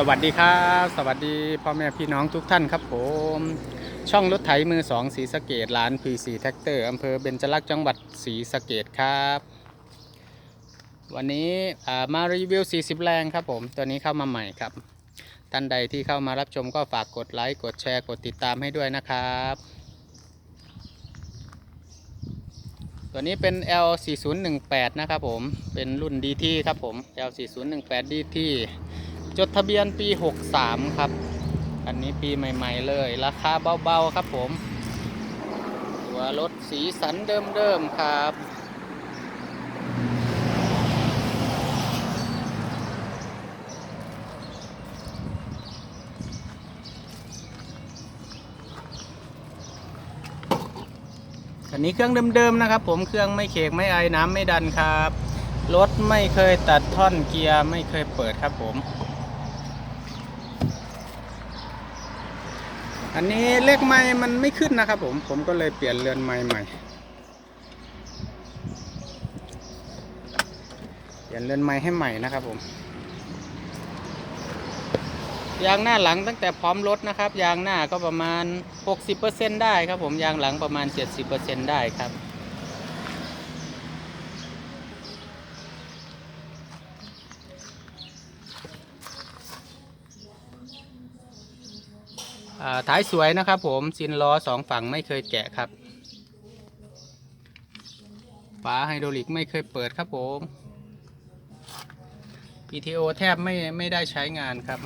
สวัสดีครับ สวัสดีพ่อแม่พี่น้องทุกท่านครับผม ช่องรถไถมือสองสีสะเกดร้านพีซีแท็กเตอร์อำเภอเบญจลักษณ์จังหวัดศรีสะเกดครับ วันนี้มารีวิว 40 แรงครับผม ตัวนี้เข้ามาใหม่ครับ ท่านใดที่เข้ามารับชมก็ฝากกดไลค์ กดแชร์ กดติดตามให้ด้วยนะครับ ตัวนี้เป็น L4018 นะครับผม เป็นรุ่น DT ครับผม L4018 DT จดทะเบียนปี 63 ครับ อันนี้ปีใหม่ ๆ เลย ราคาเบา ๆ ครับผม ตัวรถสีสันเดิม ๆ ครับอันนี้เครื่องเดิมๆนะครับ ผมเครื่องไม่เขกไม่ไอน้ำไม่ดันครับรถไม่เคยตัดท่อนเกียร์ไม่เคยเปิดครับผม อันนี้เลขไม้มันไม่ขึ้นนะครับผมผมก็เลยเปลี่ยนเรือนไม้ใหม่เปลี่ยนเรือนไม้ให้ใหม่นะครับผมยางหน้าหลังตั้งแต่พร้อมรถนะครับ ยางหน้าก็ประมาณ 60%ได้ครับผมยางหลังประมาณ 70%ได้ครับ ท้ายสวยนะครับผมซินล้อสองฝั่งไม่เคยแกะครับฝาไฮดรอลิกไม่เคยเปิดครับผม PTO แทบไม่ไม่ได้ใช้งานครับ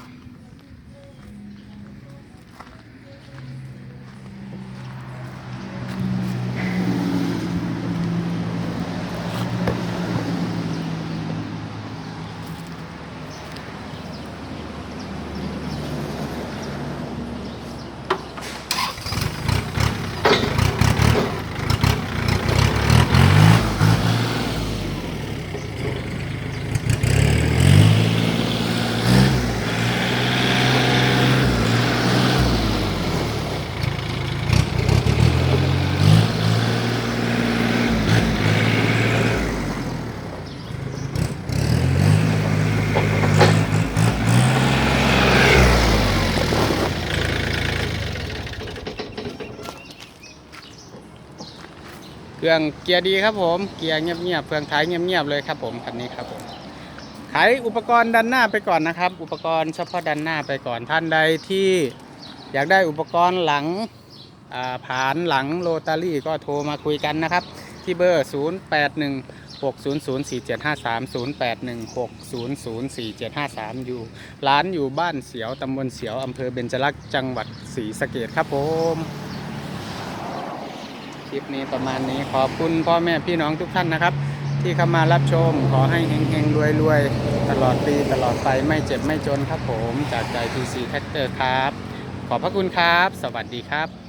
เครื่องเกียร์ดีครับผม เกียร์เงียบๆเฟืองท้ายเงียบๆเลยครับผมคันนี้ครับผมขายอุปกรณ์ดันหน้าไปก่อนนะครับ อุปกรณ์เฉพาะดันหน้าไปก่อนท่านใดที่อยากได้อุปกรณ์หลังอ่าผานหลังโรตารี่ก็โทรมาคุยกันนะครับ ที่เบอร์ 0 8 1 6 0 0 4 7 5 3 0 8 1 6 0 0 4 7 5 3 อยู่ ร้านอยู่บ้านเสียวตำบลเสียวอำเภอเบญจลักษณ์จังหวัดศรีสะเกดครับผม ลิปนี้ประมาณนี้ขอบคุณพ่อแม่พี่น้องทุกท่านนะครับ ที่เข้ามารับชม ขอให้เฮงๆรวยๆ ตลอดปีตลอดไปไม่เจ็บไม่จนครับผม จากใจ PC Factor ครับ ขอบพระคุณครับ สวัสดีครับ